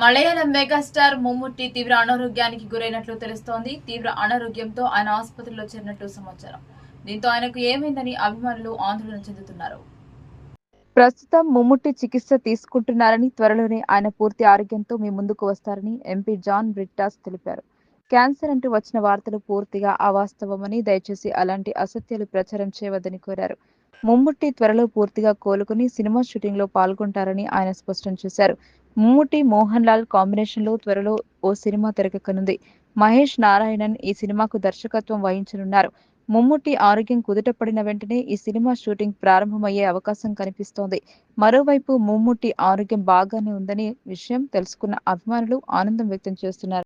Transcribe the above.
Malayalam megastar Mammootty తీవ్ర అనారోగ్యానికి గురైనట్లు తెలుస్తోంది. తీవ్ర అనారోగ్యంతో ఆయన ఆసుపత్రిలో చేరినట్టు సమాచారం. దీంతో ఆయనకు ఏమైందని అభిమానులు ఆందోళన చెందుతున్నారు. ప్రస్తుతం ముమ్ముట్టి చికిత్స తీసుకుంటున్నారని త్వరలోనే ఆయన పూర్తి ఆరోగ్యంతో మీ ముందుకు వస్తారని ఎంపీ జాన్ బ్రిట్టాస్ తెలిపారు. క్యాన్సర్ అంటూ వచ్చిన వార్తలు పూర్తిగా అవాస్తవమని దయచేసి అలాంటి అసత్యాలు ప్రచారం చేయవద్దని కోరారు. ముమ్ముట్టి త్వరలో పూర్తిగా కోలుకుని సినిమా షూటింగ్లో పాల్గొంటారని ఆయన స్పష్టం చేశారు. ముమ్ముట్టి మోహన్ లాల్ కాంబినేషన్లో త్వరలో ఓ సినిమా తెరకెక్కనుంది. మహేష్ నారాయణన్ ఈ సినిమాకు దర్శకత్వం వహించనున్నారు. ముమ్ముట్టి ఆరోగ్యం కుదుటపడిన వెంటనే ఈ సినిమా షూటింగ్ ప్రారంభమయ్యే అవకాశం కనిపిస్తోంది. మరోవైపు ముమ్ముట్టి ఆరోగ్యం బాగానే ఉందని విషయం తెలుసుకున్న అభిమానులు ఆనందం వ్యక్తం చేస్తున్నారు.